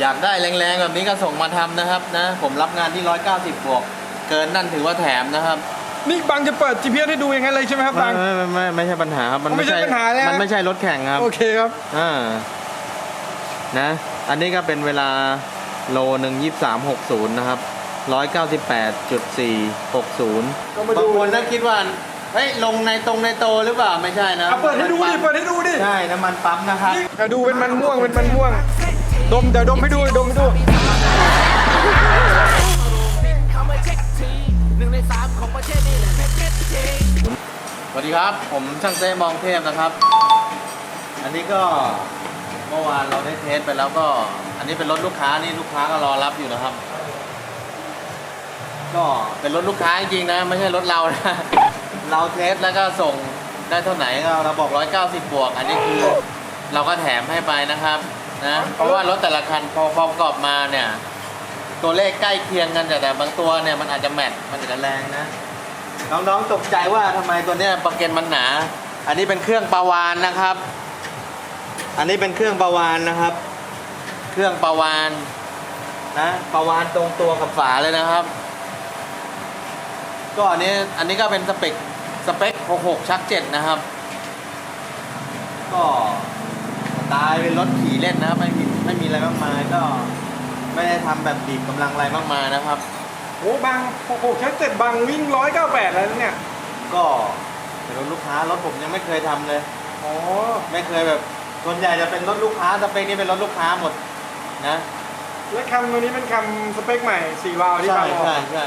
อยากได้แรงๆแบบนี้ก็ส่งมาทำนะครับนะ ผมรับงานที่ 190 บวก เกินนั่นถือว่าแถมนะครับนี่บังจะเปิด GPS ให้ดูอย่างนั้นเลยใช่ไหมครับบังไม่ไม่ไม่ไม่ใช่ปัญหาครับมันไม่ใช่ปัญหาเลยฮะมันไม่ใช่รถแข่งครับโอเคครับอ่านะ อันนี้ก็เป็นเวลาโลหนึ่งยี่สามหกศูนย์นะครับร้อยเก้าสิบแปดจุดสี่หกศูนย์ก็มาดูบางคนถ้าคิดว่าเฮ้ยลงในตรงในโตหรือเปล่าไม่ใช่นะเอาเปิดให้ดูดิเปิดให้ดูดิใช่น้ำมันปั๊มนะครับอะดูเป็นมันม่วงเป็นมันม่วง ดมเดี๋ยวดมให้ดูดมให้ดู สวัสดีครับ ผมช่างเต้มองเทพนะครับ อันนี้ก็เมื่อวานเราได้เทสไปแล้วก็ อันนี้เป็นรถลูกค้านี่ลูกค้าก็รอรับอยู่นะครับ ก็เป็นรถลูกค้าจริงๆนะไม่ใช่รถเรานะเราเทสแล้วก็ส่งได้เท่าไหร่ก็เราบอก 190 บวก อันนี้คือเราก็แถมให้ไปนะครับ นะเพราะว่ารถแต่ละคันพอพอประกอบมาเนี่ย ตัวเลขใกล้เคียงกันแต่แต่บางตัวเนี่ยมันอาจจะแมทมันอาจจะแรงนะ น้องๆตกใจว่าทำไมตัวเนี้ยประเก็นมันหนา อันนี้เป็นเครื่องปาวานนะครับ อันนี้เป็นเครื่องปาวานนะครับ เครื่องปาวานนะปาวานตรงตัวกับฝาเลยนะครับ ก็อันนี้อันนี้ก็เป็นสเปคสเปค 66 ชัก 7 นะครับ ก็ สไตล์เป็นรถขี่เล่นนะครับไม่มีไม่มีอะไรมากมายก็ไม่ได้ทำแบบบีบกำลังอะไรมากมายนะครับ โอ้บังโอ้โหใช้เจ็ดบังวิ่งร้อยเก้าแปดแล้วเนี่ยก็เป็นรถลูกค้ารถผมยังไม่เคยทำเลย อ๋อไม่เคยแบบส่วนใหญ่จะเป็นรถลูกค้าสเปคนี้เป็นรถลูกค้าหมดนะและคำตัวนี้เป็นคำสเปคใหม่สี่วาล์วที่ใช่บังบอกใช่ใช่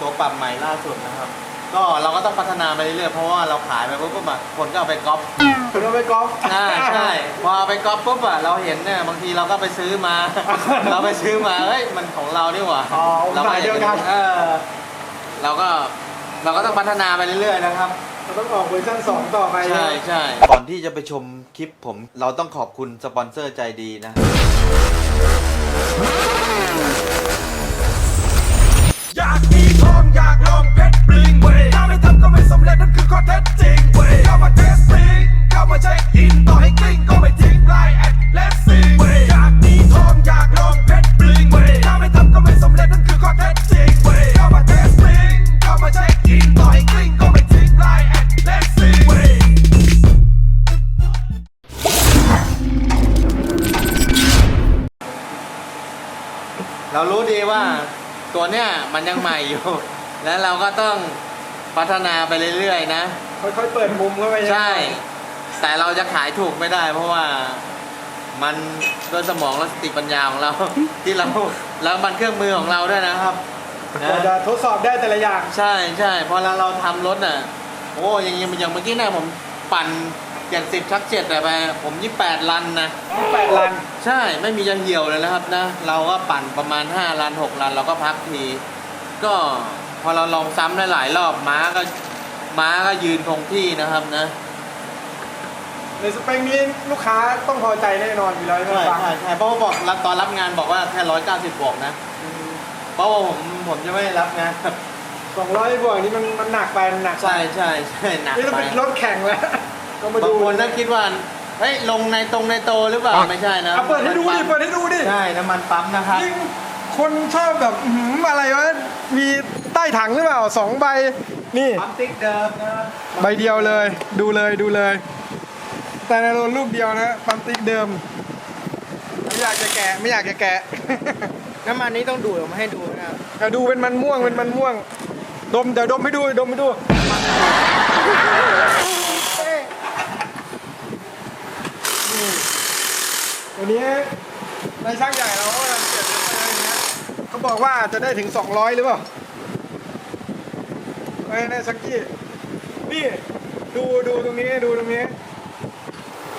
ตัวปรับใหม่ล่าสุดนะครับ ก็เราก็ต้องพัฒนาไปเรื่อยๆเพราะว่าเราขายไปปุ๊บปุ๊บอะคนก็เอาไปก๊อปคุณเอาไปกอล์ฟอ่าใช่พอเอาไปก๊อปปุ๊บอะเราเห็นเนี่ยบางทีเราก็ไปซื้อมา เราไปซื้อมาเฮ้ยมันของเรานี่หว่าอ๋อเราสายเดียวกันเออเราก็เราก็ต้องพัฒนาไปเรื่อยๆนะครับ เราต้องออกเวอร์ชันสองต่อไปใช่ใช่ก่อนที่จะไปชมคลิปผม เราต้องขอบคุณสปอนเซอร์ใจดีนะ อยากมี คือข้อเท็จจริงเว้ยเข้ามาเทสติ้งเข้ามาเช็คอินต่อให้กลิ้งก็ไม่ทิ้งไลน์แอดและซิงเว้ยอยากมีทองอยากลองเพชรบลิงเว้ยถ้าไม่ทำก็ไม่สำเร็จนั่นคือข้อเท็จจริงเว้ยเข้ามาเทสติ้งเข้ามาเช็คอินต่อให้กลิ้งก็ไม่ทิ้งไลน์แอดและซิงเว้ยเรารู้ดีว่าตัวเนี้ยมันยังใหม่อยู่ แล้วเราก็ต้อง พัฒนาไปเรื่อยๆนะ ค่อยๆเปิดมุมเข้าไปใช่ แต่เราจะขายถูกไม่ได้ เพราะว่ามันด้วยสมองและสติปัญญาของเรา ที่เราแล้วมันเครื่องมือของเราด้วยนะครับนะกว่าจะทดสอบได้แต่ละอย่าง ใช่ใช่พอเราเราทำรถน่ะ โอ้อย่างอย่างอย่างเมื่อกี้เนี่ยผมปั่นเจ็ดสิบชักเจ็ดแต่ไปผมยี่แปดลันนะ แปดลัน ใช่ไม่มีจะเหี่ยวเลยนะครับนะ เราก็ปั่นประมาณ5ลัน6ลันเราก็พักที ก็ พอเราลองซ้ำได้หลายรอบม้าก็ม้าก็ยืนคงที่นะครับนะ ในสเปคนี้ลูกค้าต้องพอใจแน่นอนอยู่แล้วใช่ไหมใช่บังใช่ใช่เพราะว่าบอกรับตอนรับงานบอกว่าแค่ร้อยเก้าสิบบวกนะ เพราะว่าผมผมจะไม่ได้รับงานสองร้อยบวกนี่มันมันหนักไปมันหนักไปใช่ใช่ใช่หนักนี่ต้องไปเป็นรถแข่งแล้ว ก็มาบาดูงคนถ้าคิดว่าเฮ้ยลงในตรงในโตหรือเปล่าไม่ใช่นะเอาเปิดให้ดูดิเปิดให้ดูดิ ใช่น้ำมันปั๊มนะครับ ยิ่งคนชอบแบบอื้อหืออะไรวะมี ใต้ถังหรือเปล่าสองใบนี่ปั๊มติ๊กเดิมนะครับใบเดียวเลยดูเลยดูเลย แต่ในโรนลูกเดียวนะปั๊มติ๊กเดิม ไม่อยากจะแกะไม่อยากจะแกะ น้ำมันนี้ต้องดูดออกมาให้ดูนะครับเอาดูเป็นมันม่วงเป็นมันม่วง ดมเดี๋ยวดมให้ดูดมให้ดู นี่วันนี้นายช่างใหญ่เราก็กำลังเก็บอะไรอย่างเงี้ยเขาบอกว่าจะได้ถึง 200 หรือเปล่า ไอ้นายสักกี้นี่ดูดูตรงนี้ดูตรงนี้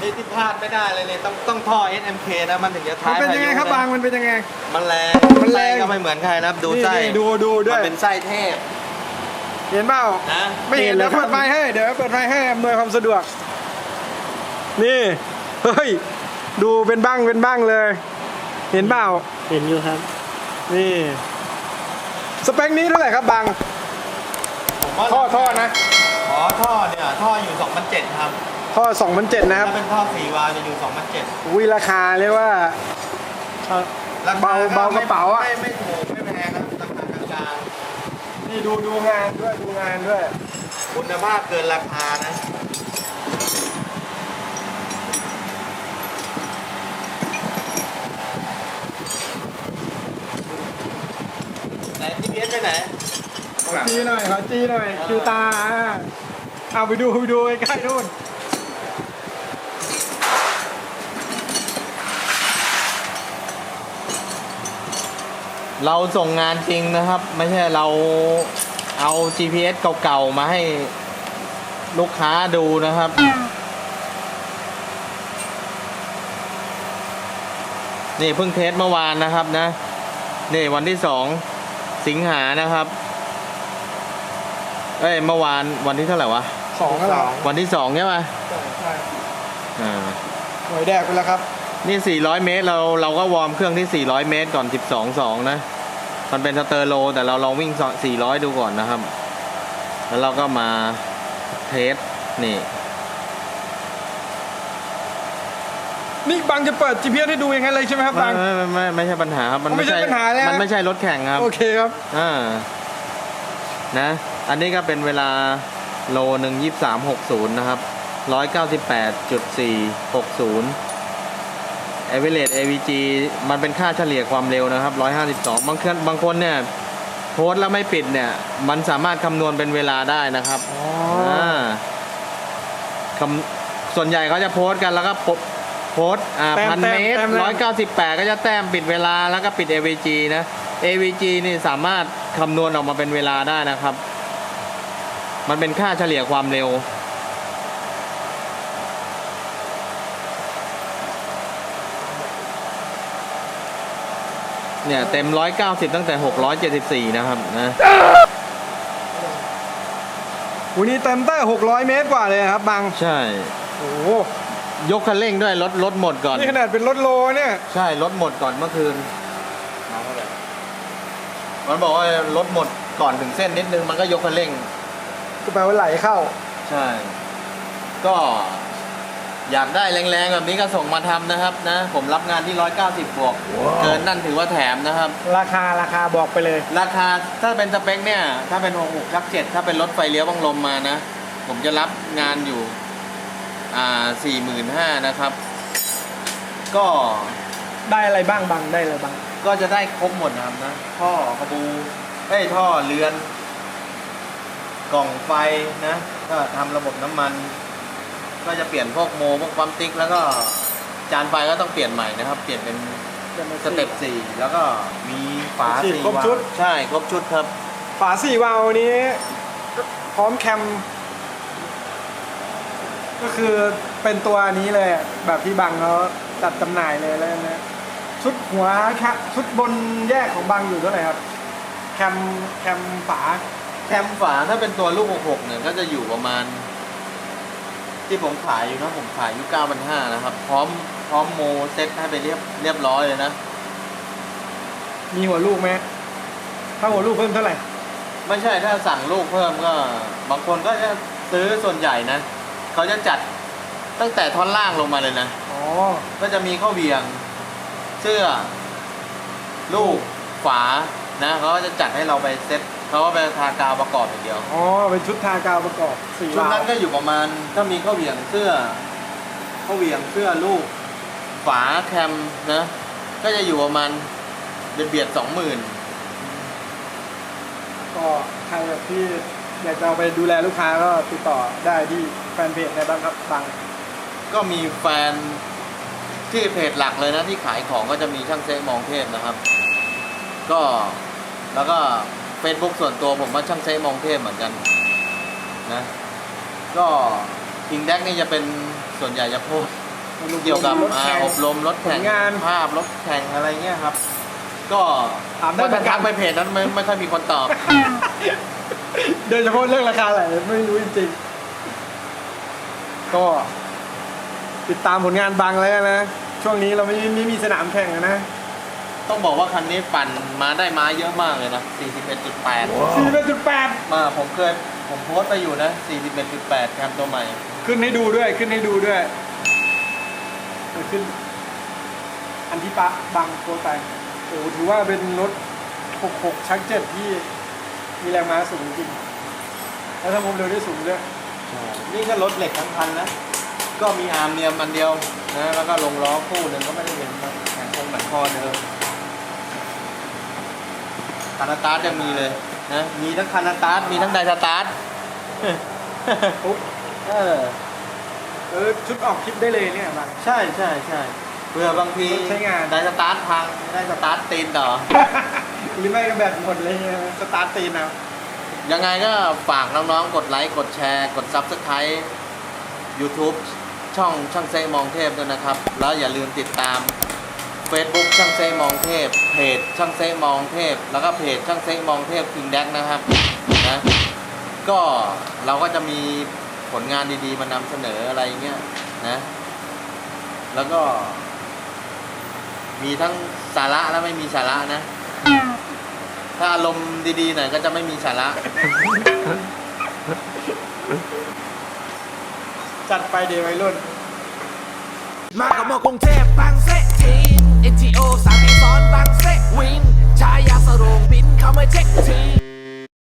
นี่ที่พลาดไม่ได้เลยเนี่ยต้องต้องท่อ SMK นะมันถึงจะมันท้ายเป็นยังไงพายุครับนะบางมันเป็นยังไง มันแรงมันแรง ไส้ก็ไม่เหมือนใครนะครับดูไส้นี่นี่ดูดูด้มัวยนเป็นไส้เทพเห็นเปล่านะไม่เห็นเดี๋ยวเปิดไฟให้เดี๋ยวเปิดไฟให้อำนวยความสะดวก นี่เฮ้ยดูเป็นบ้างเป็นบ้างเลย เห็นเปล่าเห็นอยู่ครับ นี่ สเปคนี้เท่าไหร่ครับบางผมว่า ท่อท่อนะ อ๋อท่อเนี่ยท่ออยู่2,007ครับท่อ2007นะครับถ้าเป็นท่อ4วาล์วจะอยู่2,007วิราคาเรียกว่าเออราคเบาเบากระเป๋าอะไม่ไม่ถูกไม่แพงครับราคากลางนี่ดูดูงานด้วยดูงานด้วยๆคุณภาพเกินราคานะไหน GPS ไปไหนขอ จีหน่อยขอจีหน่อยคิวตาอะเอาไปดูไปดูใกล้ๆนู่นเราส่งงานจริงนะครับ ไม่ใช่เราเอา GPS เก่าๆ มาให้ลูกค้าดูนะครับ นี่เพิ่งเทสเมื่อวานนะครับนะ นี่วันที่สองสิงหานะครับ เอ้ยเมื่อวานวันที่เท่าไหร่วะสองแล้วเหรอวันที่สองใช่ไหมใช่อ่าหน่วยแดกไปแล้วครับ นี่ 400 เมตรเราเราก็วอร์มเครื่องที่ 400 เมตรก่อน 12 2 นะ มันเป็นสเตอร์โล แต่เราลองวิ่ง 400 ดูก่อนนะครับ แล้วเราก็มาเทสนี่ นี่บังจะเปิด GPS ให้ดูยังไงเลยใช่ไหมครับไม่บังไม่ไม่ไม่ไม่ใช่ปัญหาครับ มันไม่ใช่ปัญหาเลยฮะมันไม่ใช่รถแข่งครับ โอเคครับ อ่า นะ อันนี้ก็เป็นเวลาโลหนึ่งยี่สามหกศูนย์นะครับร้อยเก้าสิบแปดจุดสี่หกศูนย์ average AVG มันเป็นค่าเฉลี่ยความเร็วนะครับร้อยห้าสิบสองบางคนบางคนเนี่ยโพสต์แล้วไม่ปิดเนี่ย มันสามารถคำนวณเป็นเวลาได้นะครับอ๋ออ่าคำส่วนใหญ่เขาจะโพสต์กันแล้วก็โพโพสต์อ่าแต้มพันแต้มเมตรแต้มแต้มร้อยเก้าสิบแปดก็จะแต้มปิดเวลาแล้วก็ปิด AVG นะ AVG นี่สามารถคำนวณออกมาเป็นเวลาได้นะครับ มันเป็นค่าเฉลี่ยความเร็ว เนี่ย เต็มร้อยเก้าสิบตั้งแต่หกร้อยเจ็ดสิบสี่นะครับนะวันนี้เต็มเตอร์600เมตรกว่าเลยครับบัง ใช่ โอ้โหยกคันเร่งด้วยรถรถหมดก่อน นี่ขนาดเป็นรถโลเนี่ย ใช่ รถหมดก่อนเมื่อคืน มันบอกว่ารถหมดก่อนถึงเส้นนิดนึงมันก็ยกคันเร่ง ก็แปลว่าไหลเข้า ใช่ ก็อยากได้แรงๆแบบนี้ก็ส่งมาทำนะครับนะ ผมรับงานที่ 190 บวก เกินนั่นถือว่าแถมนะครับ ราคาราคาบอกไปเลย ราคาถ้าเป็นสเปคเนี่ย ถ้าเป็น66ชัก7ถ้าเป็นรถไฟเลี้ยวบังลมมานะ ผมจะรับงานอยู่ อ่า45,000นห้านะครับ ก็ได้อะไรบ้างบังได้อะไรบ้าง ก็จะได้ครบหมดนะครับนะ ท่อขบูเอ้ยท่อเรือน กล่องไฟนะก็ทำระบบน้ำมัน ก็จะเปลี่ยนพวกโมพวกปั๊มติ๊ก แล้วก็จานไฟก็ต้องเปลี่ยนใหม่นะครับ เปลี่ยนเป็นสเต็ปสี่แล้วก็มีฝาสี่สี่ครบวาล์วชุด ใช่ครบชุดครับ ฝาสี่วาล์วนี้ พร้อมแคม ก็คือเป็นตัวนี้เลยอะแบบที่บังเขาจัดจำหน่ายเลยแล้วนะชุดหัวแคปชุดบนแยกของบังอยู่เท่าไหร่ครับ แคมแคมฝา แคมฝาถ้าเป็นตัวลูก 66 เนี่ย ก็จะอยู่ประมาณ ที่ผมขายอยู่นะผมขายอยู่9,500นะครับ พร้อมพร้อมโมเซ็ตให้ไปเรียบเรียบร้อยเลยนะ มีหัวลูกไหมถ้าหัวลูกเพิ่มเท่าไหร่ ไม่ใช่ถ้าสั่งลูกเพิ่มก็ บางคนก็จะซื้อส่วนใหญ่นะ เขาจะจัดตั้งแต่ท่อนล่างลงมาเลยนะ อ๋อ ก็จะมีข้าวเบียง เสื้อ ลูก ฝา นะเขาก็จะจัดให้เราไปเซ็ต เขาก็ไปทากาวประกอบอย่างเดียว อ๋อ เป็นชุดทากาวประกอบสี่ชุดวาล์นั้นวก็อยู่ประมาณถ้ามีข้าวเบียงเสื้อข้าวเบียงเสื้อลูก ฝาแคมนะ ก็จะอยู่ประมาณเบียดเบียดสองหมื่นก็ใครแบบที่อยากจะเอาไปดูแลลูกค้าก็ติดต่อได้ที่แฟนเพจในบ้างครับบังก็มีแฟนที่เพจหลักเลยนะที่ขายของก็จะมีช่างเซ็กมองเทพนะครับ ก็แล้วก็ เฟซบุ๊กส่วนตัวผมว่าช่างเซ็กมองเทพเหมือนกันนะก็พิงแดกนี่จะเป็นส่วนใหญ่จะโพสต์เกี่ยวกับรถอ่าแข่งอบรมรถแข่งผลงานภาพรถแข่งอะไรเงี้ยครับ ก็ถามได้เหมืถ้าอนกัน ทักไปเพจนั้นไม่ไม่ค่อยมีคนตอบ โดยเฉพาะเรื่องราคาอะไรไม่รู้จริงๆก็ ติดตามผลงานบังแล้วกันนะ ช่วงนี้เราไม่ไม่มีสนามแข่งอะนะ ต้องบอกว่าคันนี้ปั่นมาได้มาเยอะมากเลยนะ 41.8 สี่เป็นจุดแปดมาผมเคยผมโพสต์ไปอยู่นะ 41.8แคมตัวใหม่ ขึ้นให้ดูด้วยขึ้นให้ดูด้วยเออขึ้น อันนที่ปะบางโคไปโอ้ถือว่าเป็นรถ66ชักเจ็ดที่มีแรงม้าสูงจริง แล้วทำความเร็วได้สูงด้วยนี่ก็รถเหล็กทั้งคันนะ ก็มีอาร์มเนียมอันเดียวนะ แล้วก็ลงล้อคู่หนึ่งก็ไม่ได้เป็นแข่งคงแข่งคอเดิม คานาตาร์ทยังมีเลยนะมีทั้งคานาตาร์ทมีทั้งไดสตาร์ทปุ๊บเออเออชุดออกคลิปได้เลยเนี่ยบางใช่ใช่ใช่เผื่อบางทีใช้งาน ไดสตาร์ทพังได้สตาร์ทตีนต่อ หรือไม่ก็แบตหมดเลยเนี่ยสตาร์ทตีนเอายังไงก็ฝากน้องๆ กดไลค์ กดแชร์ กด Subscribe YouTube ช่องช่างเซมองเทพด้วยนะครับ แล้วอย่าลืมติดตาม Facebook ช่างเซมองเทพ เพจช่างเซมองเทพ แล้วก็เพจช่างเซมองเทพคิงแดกนะครับนะก็เราก็จะมีผลงานดีๆ มานำเสนออะไรเงี้ยนะ แล้วก็ มีทั้งสาระและไม่มีสาระนะ ถ้าอารมณ์ดีๆหน่อยก็จะไม่มีสาระ จัดไปเดี๋ยววัยรุ่น มากับมอกรุงเทพบาง เอทีโอสามีอสอนบางเซ็วินชายาสรงบินเข้ามาเช็คที